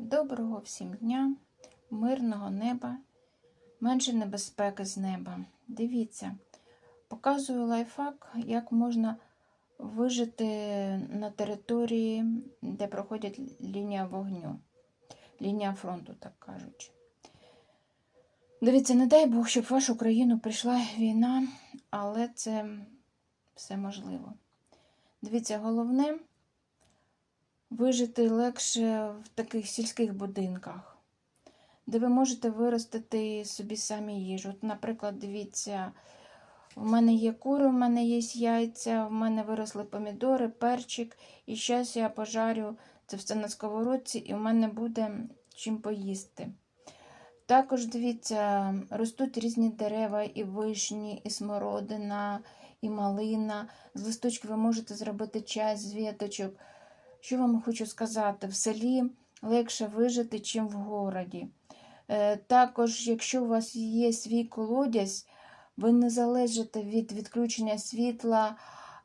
Доброго всім дня, мирного неба, менше небезпеки з неба. Дивіться, показую лайфхак, як можна вижити на території, де проходять лінія вогню, лінія фронту, так кажучи. Дивіться, не дай Бог, щоб в вашу країну прийшла війна, але це все можливо. Дивіться, головне вижити легше в таких сільських будинках, де ви можете виростити собі самі їжу. От, наприклад, дивіться, в мене є кури, в мене є яйця, в мене виросли помідори, перчик, і зараз я пожарю це все на сковородці, і в мене буде чим поїсти. Також дивіться, ростуть різні дерева, і вишні, і смородина, і малина. З листочків ви можете зробити чай з віточок. Що вам хочу сказати, в селі легше вижити, чим в городі. Е, Також, якщо у вас є свій колодязь, ви не залежите від відключення світла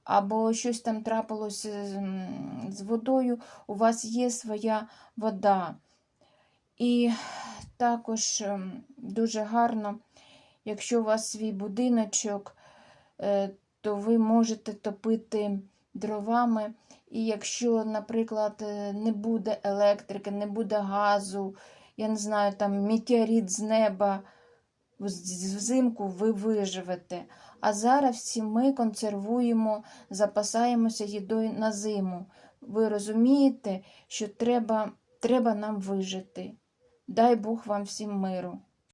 або щось там трапилось з, водою, у вас є своя вода. І також ем, дуже гарно, якщо у вас свій будиночок, е, то ви можете топити дровами. І якщо, наприклад, е, не буде електрики, не буде газу, я не знаю, там метеорит з неба, взимку ви виживете. А зараз всі ми консервуємо, запасаємося їдою на зиму. Ви розумієте, що треба, треба нам вижити. Дай Бог вам всім миру.